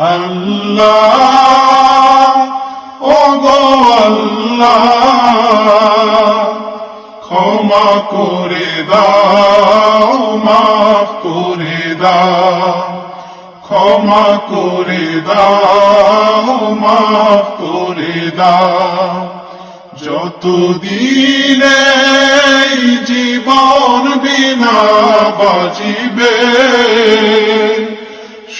আল্লাহ ও গো আল্লাহ, ক্ষমা করে দাও, মাফ করে দাও, ক্ষমা করে দাও, মাফ করে দাও। যতদিনে জীবন বিনা বাজিবে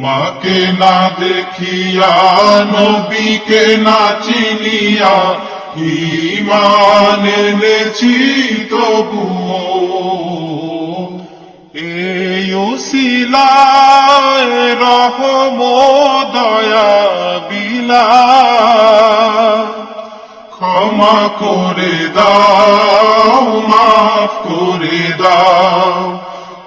তোমাকে না দেখিয়া নবীকে না চিনিয়া ইমান এনেছি তবুও এই ওসিলায় রহম দয়া বিলা ক্ষমা করে দাও, মাফ করে দাও।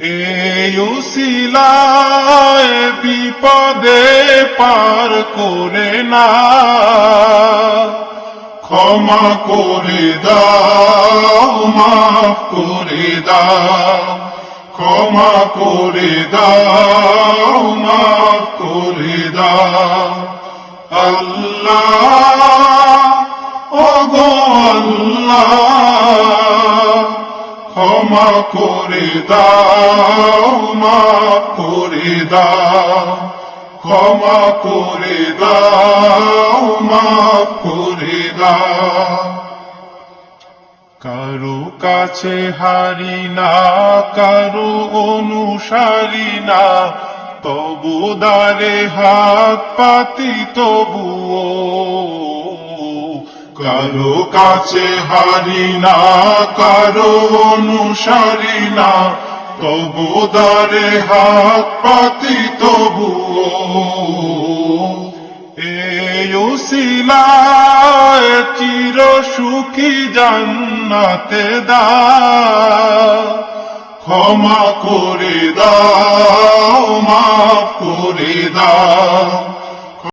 এই উসিলায় বিপদে পার করে না। ক্ষমা করে দাও, মাফ করে দাও, ক্ষমা করে দাও, মাফ করে দাও। আল্লাহ ও গো আল্লাহ ক্ষমা করে দাও মা করে দাও, ক্ষমা করে দাও মা করে দাও। কারও কাছে হারি না, কারও অনুসারী না, তবু দারে হাত পাতি তবুও কারও কাছে হারি না, কারও অনুসারী না। তবু দারে হাত পাতি, তবুও এই উসিলায় চির সুখী জান্নাতে দা। ক্ষমা করে দাও, মাফ করে দাও।